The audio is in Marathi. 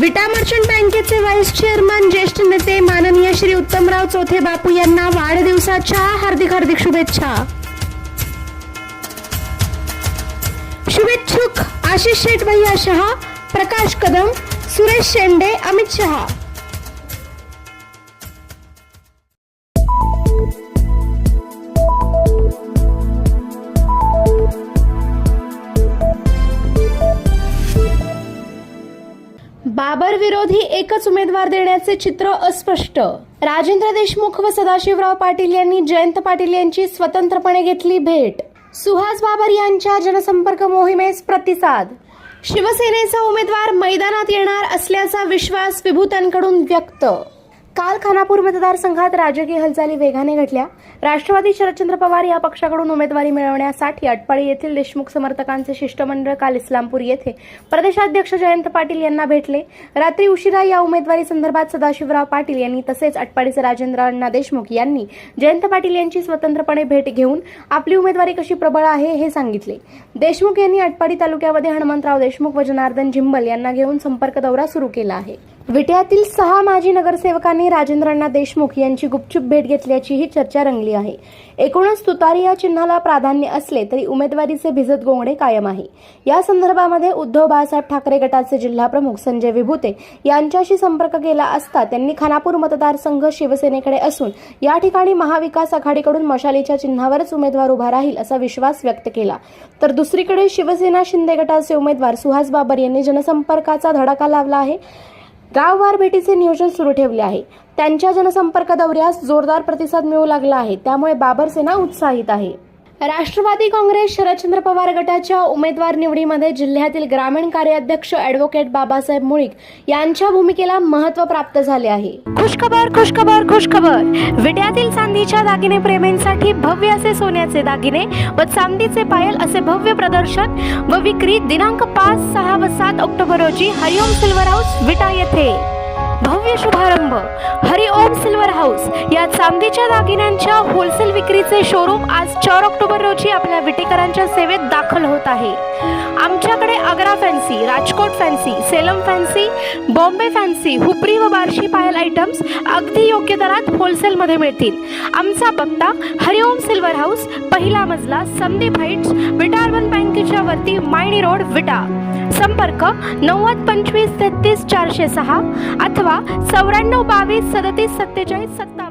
विटा मर्चंट बँकेचे व्हाईस चेअरमन ज्येष्ठ नेते माननीय श्री उत्तमराव चौथे बापू यांना वाढदिवसाच्या हार्दिक हार्दिक शुभेच्छा. शुभेच्छुक आशिष शेठ भैया शहा प्रकाश कदम सुरेश शेंडे अमित शहा. बाबर विरोधी एकच उमेदवार देण्याचे चित्र अस्पष्ट. राजेंद्र देशमुख व सदाशिवराव पाटील यांनी जयंत पाटील यांची स्वतंत्रपणे घेतली भेट. सुहास बाबर यांच्या जनसंपर्क मोहिमेस प्रतिसाद. शिवसेनेचा उमेदवार मैदानात येणार असल्याचा विश्वास विभूतांकडून व्यक्त. काल खानापूर मतदारसंघात राजकीय हालचाली वेगाने घडल्या. राष्ट्रवादी शरदचंद्र पवार या पक्षाकडून उमेदवारी मिळवण्यासाठी अटपाडी येथील देशमुख समर्थकांचे शिष्टमंडळ काल इस्लामपूर येथे प्रदेशाध्यक्ष जयंत पाटील यांना भेटले. रात्री उशिरा या उमेदवारी संदर्भात सदाशिवराव पाटील यांनी तसेच अटपाडीचे राजेंद्र अण्णा देशमुख यांनी जयंत पाटील यांची स्वतंत्रपणे भेट घेऊन आपली उमेदवारी कशी प्रबळ आहे हे सांगितले. देशमुख यांनी अटपाडी तालुक्यामध्ये हनुमंतराव देशमुख व जनार्दन जिंबल यांना घेऊन संपर्क दौरा सुरू केला आहे. विट्यातील सहा माजी नगरसेवकांनी राजेंद्रांना देशमुख यांची गुपचूप भेट घेतल्याचीही चर्चा रंगली आहे. एकूणच तुतारी या चिन्हाला प्राधान्य असले तरी उमेदवारीचे भिजत गोंगडे कायम आहे. या संदर्भामध्ये उद्धव बाळासाहेब ठाकरे गटाचे जिल्हाप्रमुख संजय विभूते यांच्याशी संपर्क केला असता त्यांनी खानापूर मतदारसंघ शिवसेनेकडे असून या ठिकाणी महाविकास आघाडीकडून मशालीच्या चिन्हावरच उमेदवार उभा राहील असा विश्वास व्यक्त केला. तर दुसरीकडे शिवसेना शिंदे गटाचे उमेदवार सुहास बाबर यांनी जनसंपर्काचा धडाका लावला आहे. गाववार भेटीचे नियोजन सुरू ठेवले आहे. त्यांच्या जनसंपर्क दौऱ्यास जोरदार प्रतिसाद मिळू लागला आहे. त्यामुळे बाबर सेना उत्साहित आहे. राष्ट्रवादी काँग्रेस शरदचंद्र पवार गटाच्या उमेदवार निवडीमध्ये जिल्ह्यातील ग्रामीण कार्याध्यक्ष अॅडव्होकेट बाबासाहेब मुळीक यांच्या भूमिकेला महत्त्व प्राप्त झाले आहे. खुशखबर खुशखबर खुशखबर. विट्यातील चांदीच्या दागिने प्रेमींसाठी भव्य असे सोन्याचे दागिने व चांदीचे पायल असे भव्य प्रदर्शन व विक्री दिनांक पाच सहा व सात ऑक्टोबर रोजी हरिओम सिल्वर हाऊस विटा येथे. भव्य शुभारंभ. हरिओम सिल्वर हाऊस या चांदीच्या दागिन्यांच्या होलसेल विक्रीचे शोरूम आज चार ऑक्टोबर रोजी आपल्या विटेकरांच्या सेवेत दाखल होत आहे. आमच्याकडे Agra fancy Rajkot fancy Salem fancy Bombay fancy Hupari व बार्शी पायल आयटम्स अगदी योग्य दरात होलसेलमध्ये मिळतील. आमचा पत्ता हरिओम सिल्वर हाऊस पहिला मजला संदीप हाईट्स विटा बँकेच्या वरती मायणी रोड विटा. संपर्क नव्वद पंचवीस तेहतीस चारशे सहा अथवा चौऱ्याण्णव बावीस सदतीस सत्तेचाळीस सत्ता